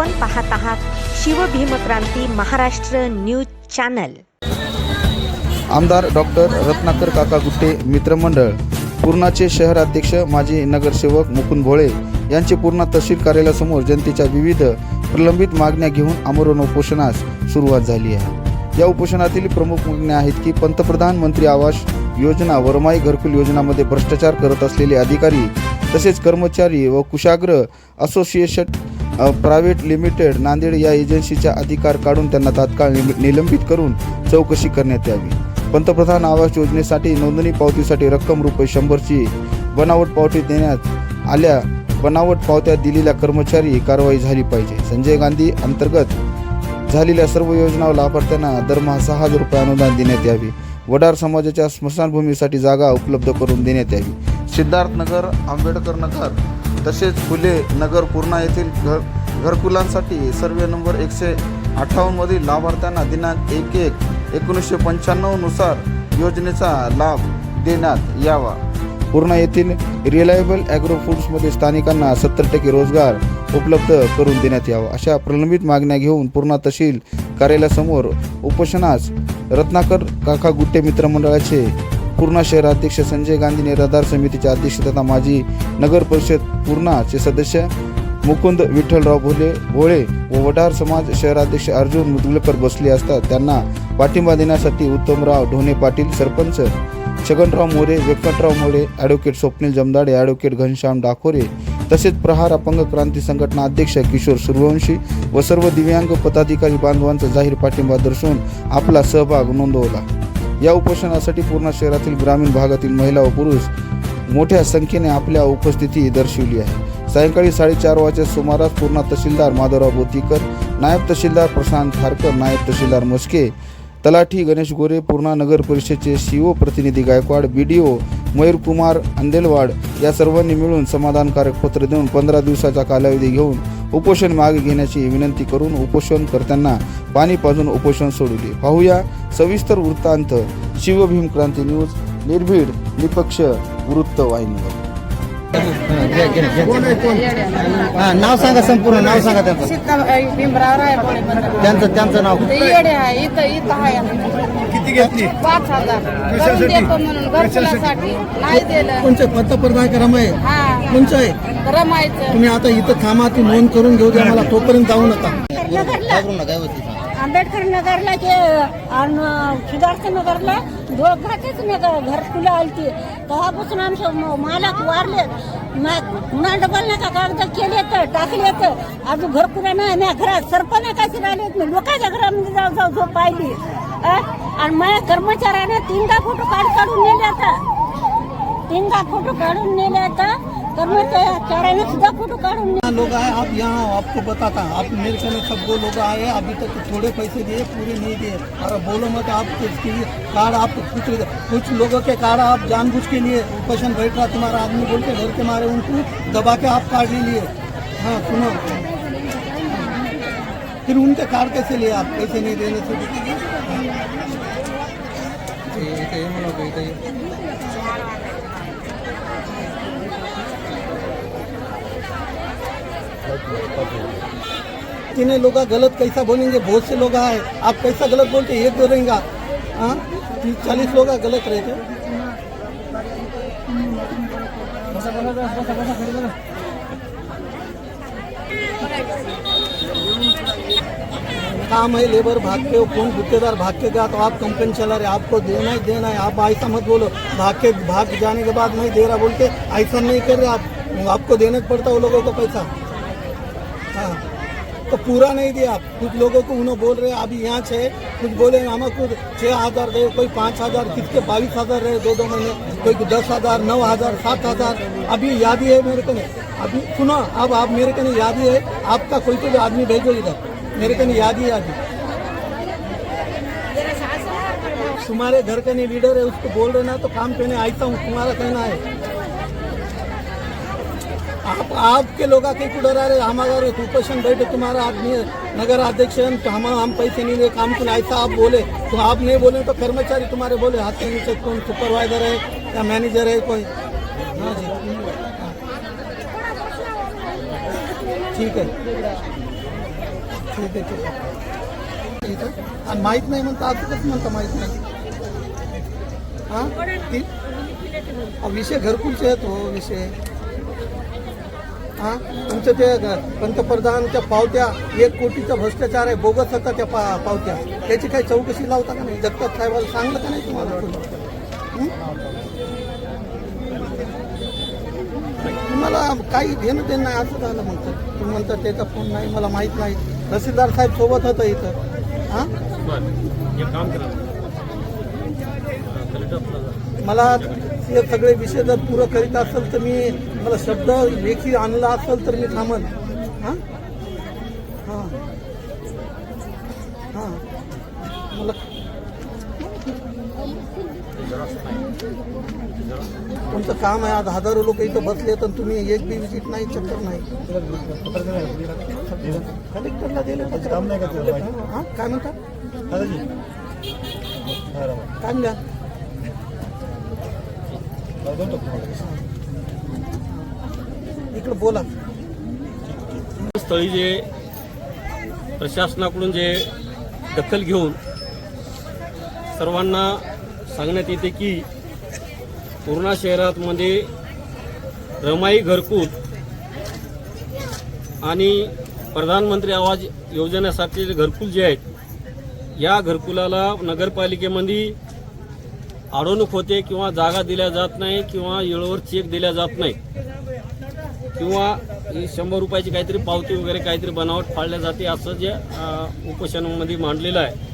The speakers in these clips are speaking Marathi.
आपण पाहत आहात शिवभीमक्रांती महाराष्ट्र न्यूज चॅनल. आमदार डॉक्टर रत्नाकर काका गुट्टे मित्रमंडळ पूर्णाचे शहराध्यक्ष माजी नगरसेवक मुकुंद भोळे यांचे पूर्णा तहसील कार्यालयासमोर जनतेच्या विविध प्रलंबित मागण्या घेऊन आमरण उपोषणास सुरुवात झाली आहे. या उपोषणातील प्रमुख मागण्या आहेत की पंतप्रधान मंत्री आवास योजना वरमाई घरकुल योजनामध्ये भ्रष्टाचार करत असलेले अधिकारी तसेच कर्मचारी व Kushagra association private limited Nanded या एजन्सीचा अधिकार काढून त्यांना तात्काळ निलंबित करून चौकशी करण्यात यावी. पंतप्रधान आवास योजनेसाठी नोंदणी पावतीसाठी रक्कम रुपये शंभरची बनावट पावती देण्यात आल्या. बनावट पावत्या दिलेल्या कर्मचारी कारवाई झाली पाहिजे. संजय गांधी अंतर्गत झालेल्या सर्व योजना लाभार्थ्यांना दरमहा सहा हजार रुपये अनुदान देण्यात यावे. वडार समाजाच्या स्मशानभूमीसाठी जागा उपलब्ध करून देण्यात यावी. सिद्धार्थनगर आंबेडकर नगर तसेच फुले नगर पूर्णा येथील घर घरकुलांसाठी सर्वे नंबर एकशे अठ्ठावन्नमधील लाभार्थ्यांना दिनांक एक एक एकोणीसशे पंच्याण्णवनुसार योजनेचा लाभ देण्यात यावा. पूर्णा येथील रिलायबल ॲग्रो फूड्समध्ये स्थानिकांना सत्तर टक्के रोजगार उपलब्ध करून देण्यात यावा. अशा प्रलंबित मागण्या घेऊन पूर्णा तहसील कार्यालयासमोर उपोषणास रत्नाकर काका गुट्टे मित्रमंडळाचे पूर्णा शहराध्यक्ष संजय गांधी निराधार समितीचे अध्यक्ष तथा माजी नगर परिषद पूर्णाचे सदस्य मुकुंद विठ्ठलराव भोले भोळे व वडार समाज शहराध्यक्ष अर्जुन मुदगलकर बसले असतात. त्यांना पाठिंबा देण्यासाठी उत्तमराव ढोणे पाटील सरपंच छगनराव मोरे व्यंकटराव मोरे ॲडव्होकेट स्वप्नील जमदाडे ॲडव्होकेट घनश्याम डाकोरे तसेच प्रहार अपंग क्रांती संघटना अध्यक्ष किशोर सूर्यवंशी व सर्व दिव्यांग पदाधिकारी बांधवांचा जाहीर पाठिंबा दर्शवून आपला सहभाग नोंदवला. या उपोषणासाठी पूर्ण शहरातील ग्रामीण भागातील महिला व पुरुष मोठ्या संख्येने आपल्या उपस्थिती दर्शवली आहे. सायंकाळी साडेचार वाजच्या सुमारास पूर्णा तहसीलदार माधवराव बोतीकर नायब तहसीलदार प्रशांत खारकर नायब तहसीलदार मस्के तलाठी गणेश गोरे पूर्णा नगर परिषदेचे सीओ प्रतिनिधी गायकवाड बी डी ओ मयूरकुमार अंदेलवाड या सर्वांनी मिळून समाधानकारक पत्र देऊन पंधरा दिवसाचा कालावधी घेऊन उपोषण मागे घेण्याची विनंती करून उपोषणकर्त्यांना पाणी पाजून उपोषण सोडवले. पाहूया सविस्तर वृत्तांत शिवभीम क्रांती न्यूज निर्भीड निपक्ष वृत्तवाहिनीवर हा नाव सांगा संपूर्ण नाव सांगा त्यांचं. त्यांचं त्यांचं नाव. किती घेतली? पाच हजार. करून देतो म्हणून घरकुलासाठी. नाही दिलं. कोणचे पंतप्रधान रमाय हा. कोणचं आहे. रमायचं. तुम्ही आता इथं थांबा ती नोंद करून घेऊ द्या. मला तोपर्यंत जाऊ नका. नका. आंबेडकर नगरला जे आणि सिद्धार्थ नगरला दोघाचेच नगर घरकुलं आलती. तेव्हापासून आमचे म- मालक वारले. पुन्हा डबल नाही का कागद केले तर टाकले तर. अजून घरकुला नाही नाही घरात सरपण काय राहिले मी लोकांच्या घरामध्ये जाऊ जाऊ झोप पाहिली? आणि माझ्या कर्मचाऱ्याने तीनदा फ़ोटो काढ, काढून नेले आता. तीनदा फ़ोटो काढून नेले आता. कर्मचाऱ्याने सुद्धा फ़ोटो काढून लोग आए, आप यहाँ आपको बताता आप मेरे ख्याल में सब दो लोग आए, अभी तक थोड़े पैसे दिए, पूरे नहीं दिए। और बोलो मत, आप इसके लिए कार्ड, आप कुछ कुछ लोगों के कार्ड, आप जानबूझ के लिए क्वेश्चन बैठ रहा तुम्हारा आदमी बोल के घर के मारे उनको, दबा के आप कार्ड ले लिए। हाँ सुनो। फिर उनके कार्ड कैसे लिए आप? कैसे नहीं देने से? इतने लोग गलत कैसा बोलेंगे? बहुत से लोग आए। आप कैसा गलत बोलते एक करेंगे हाँ? चालीस लोग गलत रहते काम है लेबर भाग के कौन गुत्तेदार भाग के गया तो आप कंपनी चला रहे आपको देना ही देना है, आप ऐसा मत बोलो। भाग के, भाग जाने के बाद नहीं दे रहा बोल के ऐसा नहीं कर रहे आप। आपको देना पड़ता वो लोगों को पैसा। हाँ तो पूरा नहीं दिया आप। कुछ लोगों को उन्होंने बोल रहे अभी यहाँ छे, कुछ बोले हम कुछ छः हज़ार दे कोई पाँच हज़ार, किसके बाईस हज़ार रहे, दो दो महीने, कोई दस हज़ार, नौ हज़ार, सात हज़ार। अभी याद ही है मेरे को नहीं। अभी सुनो, अब आप मेरे को नहीं, याद ही है, आपका कोई भी आदमी भेजो इधर। मेरे को याद ही अभी तुम्हारे घर का नहीं लीडर है, उसको बोल रहे ना तो काम करने आईता हूँ, तुम्हारा कहना है। आप आपके लोग आके डरा रहे? हमारा उपोषण बैठे, तुम्हारा आदमी नगर अध्यक्ष तो हम हम पैसे नहीं दे काम को ऐसा आप बोले। तो आप नहीं बोले तो कर्मचारी तुम्हारे बोले, हाथ के नीचे कौन सुपरवाइजर है या मैनेजर है, कोई। हाँ जी। ठीक है। ठीक आहे ठीक आहे आणि माहीत नाही म्हणता आजच म्हणता माहीत नाही. हां? ती विषय घरकुलचे आहेत हो विषय. हां? तुमचं ते पंतप्रधानच्या पावत्या एक कोटीचा भ्रष्टाचार आहे बोगस होता त्या पा पावत्या. त्याची काही चौकशी लावता का नाही? जगताप साहेबाला सांगलं का नाही तुम्हाला? तुम्हाला काही घेणं देणं नाही असं झालं म्हणतात. तुम्ही म्हणतात त्याचा फोन नाही मला माहीत नाही. तहसीलदार साहेब सोबत होतं इथं. हां? मला हे सगळे विषय जर पुरं करीत असेल तर मी मला शब्द लेखी आणला असेल तर मी थांबन. हां? हां. हां. मला तुमचं काम आहे आज हजारो लोक इथं बसले तर तुम्ही एक बी विजिट नाही चक्कर नाही. कलेक्टरला दिले काम नाही का हां? काय म्हणता? काय इकडं बोला. स्थळी जे प्रशासनाकडून जे दखल घेऊन सर्वांना सांगण्यात येते की पूर्णा शहरातमध्ये रमाई घरकुल आणि प्रधानमंत्री आवाज योजनेसाठी जे घरकुल जे आहेत या घरकुलाला नगरपालिकेमध्ये अडवणूक होते किंवा जागा दिल्या जात नाही किंवा वेळेवर चेक दिल्या जात नाही. किंवा शंभर रुपयाची काहीतरी पावती वगैरे काहीतरी बनावट फाळल्या जाते असं जे उपोषणामध्ये मांडलेलं आहे.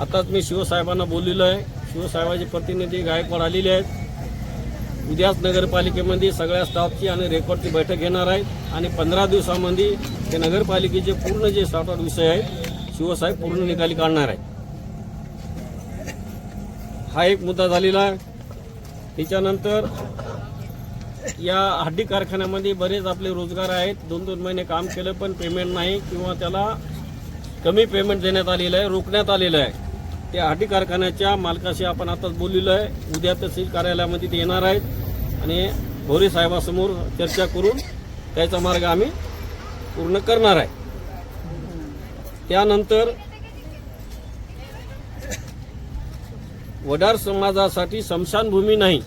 आताच मी शिवसाहेबांना बोललेलो आहे. शिवसाहेबाचे प्रतिनिधी गायकवाड आलेले आहेत. उद्याच नगरपालिकेमध्ये सगळ्या स्टाफची आणि रेकॉर्डची बैठक घेणार आहे. आणि पंधरा दिवसामध्ये ते नगरपालिकेचे पूर्ण जे सॉर्ट विषय आहेत शिवसाहेब पूर्ण निकाली काढणार आहे. हा एक मुद्दा झालेला आहे. त्याच्यानंतर या हड्डी कारखान्यामध्ये बरेच आपले रोजगार आहेत. दोन दोन महिने काम केलं पण पेमेंट नाही किंवा त्याला कमी पेमेंट देण्यात आलेलं आहे रोखण्यात आलेलं आहे. त्या हाटी कारखान्याच्या मालकाशी आपण आताच बोललेलो आहे. उद्या तहसील कार्यालयामध्ये ते येणार आहेत आणि भोरे साहेबासमोर चर्चा करून त्याचा मार्ग आम्ही पूर्ण करणार आहे. त्यानंतर वडार समाजासाठी स्मशानभूमी नाही.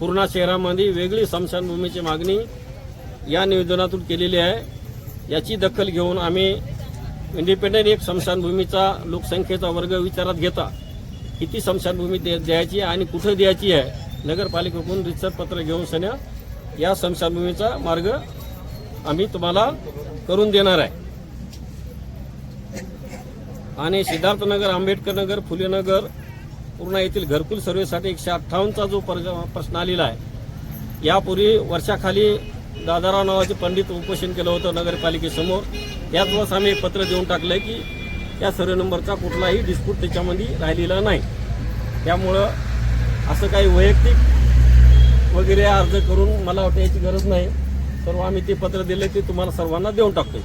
पूर्णा शहरामध्ये वेगळी स्मशानभूमीची मागणी या निवेदनातून केलेली आहे. याची दखल घेऊन आम्ही इंडिपेंडंट एक स्मशानभूमीचा लोकसंख्येचा वर्ग विचारात घेता किती स्मशानभूमी दे द्यायची आहे आणि कुठं द्यायची आहे नगरपालिकेकडून रितसर पत्र घेऊन सन्या या स्मशानभूमीचा मार्ग आम्ही तुम्हाला करून देणार आहे. आणि सिद्धार्थनगर आंबेडकरनगर फुलेनगर पूर्ण येथील घरकुल सर्वेसाठी एकशे अठ्ठावन्नचा जो प्रश्न आलेला आहे यापूर्वी वर्षाखाली दादाराव नावाचे पंडित उपोषण केलं होतं नगरपालिकेसमोर. त्याच वेळेस आम्ही एक पत्र देऊन टाकलं की त्या सर्वे नंबरचा कुठलाही डिस्प्यूट त्याच्यामध्ये राहिलेला नाही. त्यामुळं असं काही वैयक्तिक वगैरे अर्ज करून मला वाटतं याची गरज नाही. सर्व आम्ही ते पत्र दिले ते तुम्हाला सर्वांना देऊन टाकतोय.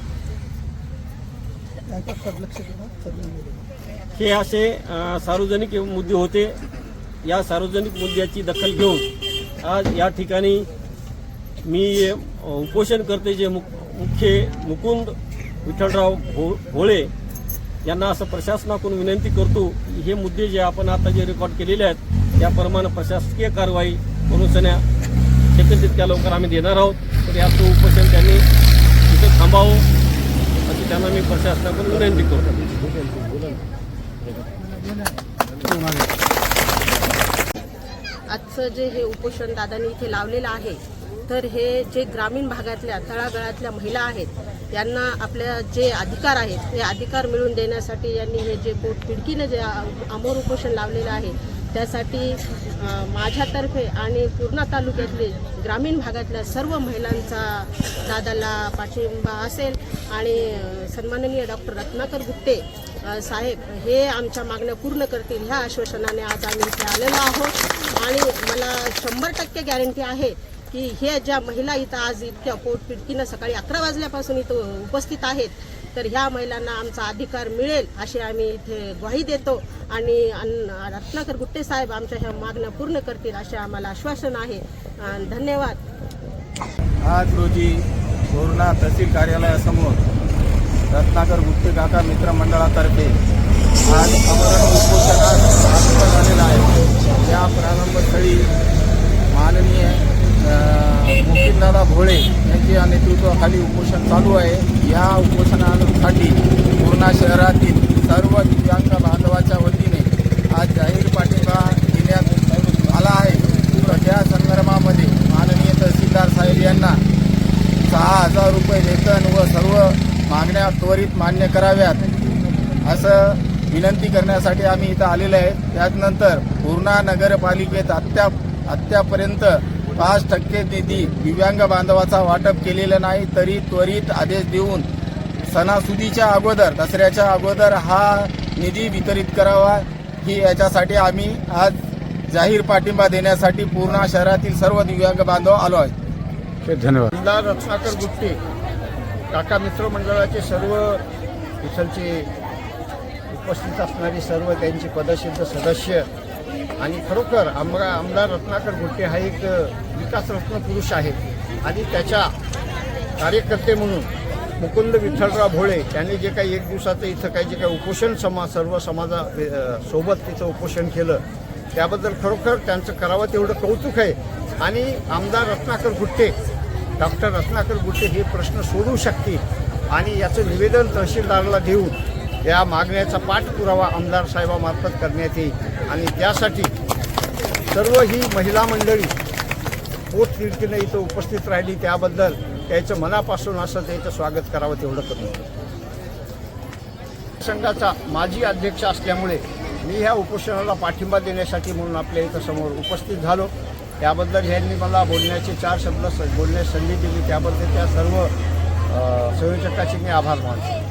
हे असे सार्वजनिक मुद्दे होते. या सार्वजनिक मुद्द्याची दखल घेऊन आज या ठिकाणी मी उपोषण करते जे मुख मुख्य मुकुंद विठ्ठलराव भो भोळे यांना असं प्रशासनाकडून विनंती करतो की हे मुद्दे जे आपण आता जे रेकॉर्ड केलेले आहेत त्याप्रमाणे प्रशासकीय कारवाई करून सण्या शक्य तितक्या लवकर आम्ही देणार आहोत. तर याचं उपोषण त्यांनी तिथं थांबावं अशी त्यांना मी प्रशासनाकडून विनंती करतो. आजचं जे हे उपोषण दादांनी इथे लावलेलं आहे तर हे जे ग्रामीण भागातल्या तळागाळातल्या महिला आहेत यांना आपल्या जे अधिकार आहेत ते अधिकार मिळवून देण्यासाठी यांनी हे जे पोटपिडकीनं जे अमोर उपोषण लावलेलं आहे त्यासाठी माझ्यातर्फे आणि पूर्णा तालुक्यातले ग्रामीण भागातल्या सर्व महिलांचा दादाला पाठिंबा असेल आणि सन्माननीय डॉक्टर रत्नाकर गुट्टे साहेब हे आमच्या मागण्या पूर्ण करतील ह्या आश्वासनाने आज आम्ही इथे आलेलो आहोत. आणि मला शंभर टक्के गॅरंटी आहे की हे ज्या महिला इथं आज इतक्या पोटपिडकीनं सकाळी अकरा वाजल्यापासून इथं उपस्थित आहेत तर ह्या महिलांना आमचा अधिकार मिळेल अशी आम्ही इथे ग्वाही देतो. आणि अन- रत्नाकर गुट्टे साहेब आमच्या ह्या मागण्या पूर्ण करतील असे आम्हाला आश्वासन आहे. धन्यवाद. आज रोजी पूर्णा तहसील कार्यालयासमोर रत्नाकर गुट्टे काका मित्र मंडळातर्फे आज अमरण उपोषणात झालेला आहे. या प्रारंभस्थळी मुकीमदादा भोळे यांच्या नेतृत्वाखाली उपोषण चालू आहे. या उपोषणासाठी पूर्णा शहरातील सर्व दिव्यांग बांधवाच्या वतीने आज जाहीर पाठिंबा देण्यात आला आहे. तर त्या संदर्भामध्ये माननीय तहसीलदार साहेब यांना सहा हजार रुपये वेतन व सर्व मागण्या त्वरित मान्य कराव्यात असं विनंती करण्यासाठी आम्ही इथं आलेलो आहे. त्यानंतर पूर्णा नगरपालिकेत अत्याप आत्यापर्यंत पाच टक्के निधी दिव्यांग बांधवाचा वाटप केलेलं नाही तरी त्वरित आदेश देऊन सणासुदीच्या अगोदर दसऱ्याच्या अगोदर हा निधी वितरित करावा. ही याच्यासाठी आम्ही आज जाहीर पाठिंबा देण्यासाठी पूर्णा शहरातील सर्व दिव्यांग बांधव आलो आहे. धन्यवाद. आमदार रत्नाकर गुट्टे काका मित्र मंडळाचे सर्व इथलचे उपस्थित असणारे सर्व त्यांचे पदसिद्ध सदस्य आणि खरोखर आमदार आमदार रत्नाकर गुट्टे हा एक विकासरत्न पुरुष आहे. आणि त्याच्या कार्यकर्ते म्हणून मुकुंद विठ्ठलराव भोळे यांनी जे काही एक दिवसाचं इथं काही जे काही उपोषण समाज सर्व समाजा सोबत तिथं उपोषण केलं त्याबद्दल खरोखर त्यांचं करावं तेवढं कौतुक आहे. आणि आमदार रत्नाकर गुट्टे डॉक्टर रत्नाकर गुट्टे हे प्रश्न सोडवू शकतील आणि याचं निवेदन तहसीलदाराला देऊन या मागण्याचा पाठपुरावा आमदार साहेबामार्फत करण्यात येईल. आणि त्यासाठी सर्व ही महिला मंडळी पोटतिडकीनं इथं उपस्थित राहिली. त्याबद्दल त्याचं मनापासून असं त्याचं स्वागत करावं तेवढं करतो संघाचा माजी अध्यक्ष असल्यामुळे मी ह्या उपोषणाला पाठिंबा देण्यासाठी म्हणून आपल्या इथं समोर उपस्थित झालो. त्याबद्दल ह्यांनी मला बोलण्याचे चार शब्द स- बोलण्याची संधी दिली. त्याबद्दल त्या सर्व संयोजकाचे मी आभार मानतो.